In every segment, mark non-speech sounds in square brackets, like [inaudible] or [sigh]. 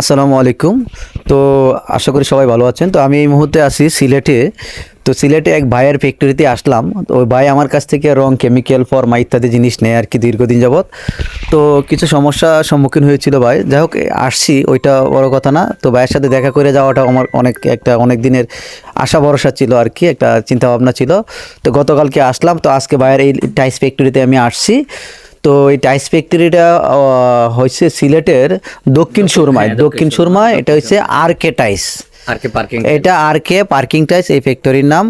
আসসালামু আলাইকুম। তো আশা করি সবাই ভালো আছেন। তো আমি এই মুহূর্তে আছি সিলেটে। তো সিলেটে এক ভাইয়ের ফ্যাক্টরিতে আসলাম। তো ওই ভাই আমার কাছ থেকে রং কেমিক্যাল ফর্মা ইত্যাদি জিনিস নেয় আর কি দীর্ঘদিন যাবৎ। তো কিছু সমস্যা সম্মুখীন হয়েছিল ভাই। যাই হোক, আসছি, ওইটা বড় কথা না। তো ভাইয়ের সাথে দেখা করে যাওয়াটা আমার অনেক, একটা অনেক দিনের আশা ভরসা ছিল আর কি, একটা চিন্তা ভাবনা ছিল। তো গতকালকে আসলাম। তো আজকে ভাইয়ের এই টাইস ফ্যাক্টরিতে আমি আসছি। তো এই টাইস ফ্যাক্টরিটা হচ্ছে সিলেটের দক্ষিণ সুরমায়। দক্ষিণ সুরমায় এটা হচ্ছে আর কে টাইস এটা আর কে পার্কিং টাইস এই ফ্যাক্টরির নাম।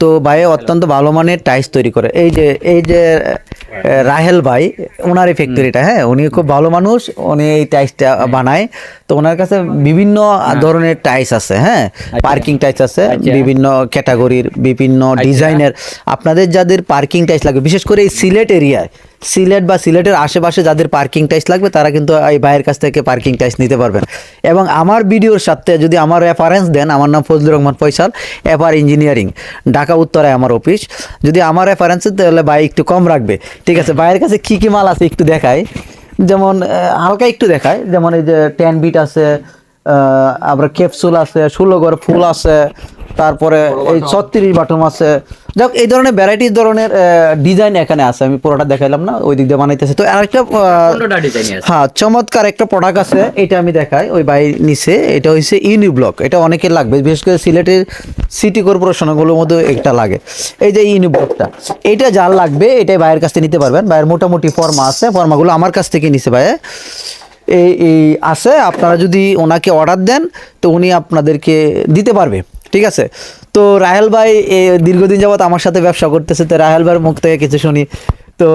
তো ভাই অত্যন্ত ভালো মানের টাইস তৈরি করে। এই যে এই যে রাহেল ভাই ওনার এই ফ্যাক্টরিটা হ্যাঁ উনি খুব ভালো মানুষ উনি এই টাইসটা বানায়। তো ওনার কাছে বিভিন্ন ধরনের টাইস আছে হ্যাঁ পার্কিং টাইস আছে বিভিন্ন ক্যাটাগরির বিভিন্ন ডিজাইনের আপনাদের যাদের পার্কিং টাইস লাগবে বিশেষ করে এই সিলেট এরিয়ায় সিলেট বা সিলেটের আশেপাশে যাদের পার্কিং টাইস লাগবে, তারা কিন্তু এই ভাইয়ের কাছ থেকে পার্কিং টাইস নিতে পারবেন। এবং আমার ভিডিওর সাথে যদি আমার রেফারেন্স দেন, আমার নাম Fazlur Rahman Faisal F R engineering Dhaka, উত্তরায় আমার অফিস যদি আমার রেফারেন্স তাহলে ভাই একটু কম রাখবে। ঠিক আছে, ভাইয়ের কাছে কী কী মাল আছে একটু দেখায় যেমন হালকা একটু দেখায় যেমন এই যে টেন বিট আছে আবার ক্যাপসুল আছে ষোলো ঘর ফুল আছে তারপরে এই ছত্রিশ বাটম আছে। যাক এই ধরনের ভ্যারাইটি ধরনের ডিজাইন এখানে আছে আমি পুরোটা দেখাইলাম না ওই দিক দিয়ে বানাইতেছে। তো আরেকটা হ্যাঁ চমৎকার একটা প্রোডাক্ট আছে এটা আমি দেখাই ওই বাই নিচে এটা হচ্ছে ইউনি ব্লক এটা অনেকের লাগবে বিশেষ করে সিলেটের সিটি কর্পোরেশনগুলোর মধ্যে একটা লাগে। এই যে ইউনি ব্লকটা এটা যার লাগবে এটাই ভাইয়ের কাছ থেকে নিতে পারবেন। ভাইয়ের মোটামুটি ফর্মা আছে ফর্মাগুলো আমার কাছ থেকে নিছে ভাইয়ে। এই এই আছে আপনারা যদি ওনাকে অর্ডার দেন তো উনি আপনাদেরকে দিতে পারবে ঠিক আছে? তো রাহেল ভাই দীর্ঘদিন যাবত আমার সাথে ব্যবসা করতেছে তো রাহেল ভাইয়ের মুখ থেকে কিছু শুনি। তো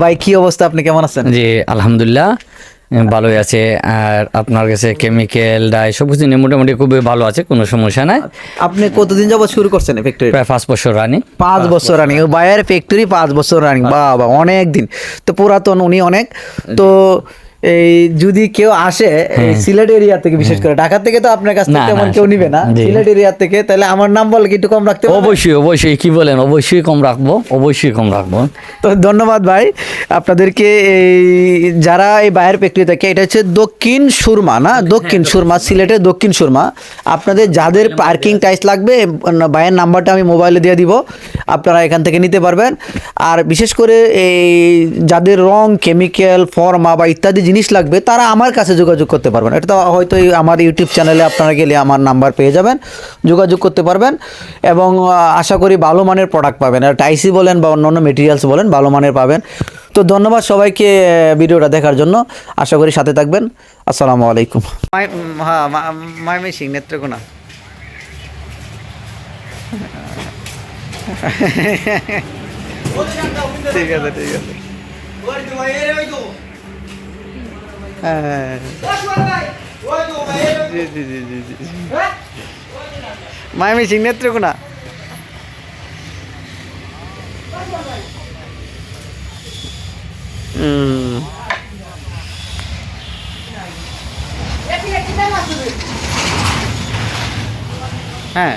ভাই কি অবস্থা? আপনি কেমন আছেন? জি আলহামদুলিল্লাহ ভালোই আছে। আর আপনার কাছে কেমিক্যাল ডাই সব কিছু নিয়ে মোটামুটি খুবই ভালো আছে কোনো সমস্যা নাই। আপনি কতদিন যাবত শুরু করছেন ফ্যাক্টরি প্রায় পাঁচ বছর রানিং পাঁচ বছর রানিং বায়ের ফ্যাক্টরি পাঁচ বছর রানিং বাবা অনেক দিন তো পুরাতন উনি অনেক। তো এই যদি কেউ আসে সিলেট এরিয়া থেকে বিশেষ করে ঢাকা থেকে তো আপনার কাছ থেকে তেমন কেউ নিবে না। সিলেট এরিয়া থেকে তাহলে আমার নাম বলে কি একটু কম রাখতে অবশ্যই অবশ্যই কি বলেন? অবশ্যই কম রাখব অবশ্যই কম রাখব। তো ধন্যবাদ ভাই। আপনাদেরকে এই যারা এই বাইরের ফ্যাক্টরি থেকে এটা হচ্ছে দক্ষিণ সুরমা না? দক্ষিণ সুরমা সিলেটের দক্ষিণ সুরমা। আপনাদের যাদের পার্কিং টাইস লাগবে ভাইয়ের নাম্বারটা আমি মোবাইলে দিয়ে দিব। আপনারা এখান থেকে নিতে পারবেন। আর বিশেষ করে এই যাদের রং কেমিক্যাল ফর্মা বা ইত্যাদি জিনিস লাগবে তারা আমার কাছে যোগাযোগ করতে পারবেন। এটা তো হয়তো আমার ইউটিউব চ্যানেলে আপনারা গেলে আমার নাম্বার পেয়ে যাবেন যোগাযোগ করতে পারবেন এবং আশা করি ভালো মানের প্রোডাক্ট পাবেন। আর টাইসি বলেন বা অন্যান্য মেটেরিয়ালস বলেন ভালো মানের পাবেন। তো ধন্যবাদ সবাইকে ভিডিওটা দেখার জন্য। আশা করি সাথে থাকবেন। আসসালামু আলাইকুম। হ্যাঁ মাই সিং নেত্রকোনা। [laughs] ঠিক আছে ঠিক আছে। মায়ামি সিং নেত্রকোনা। হ্যাঁ।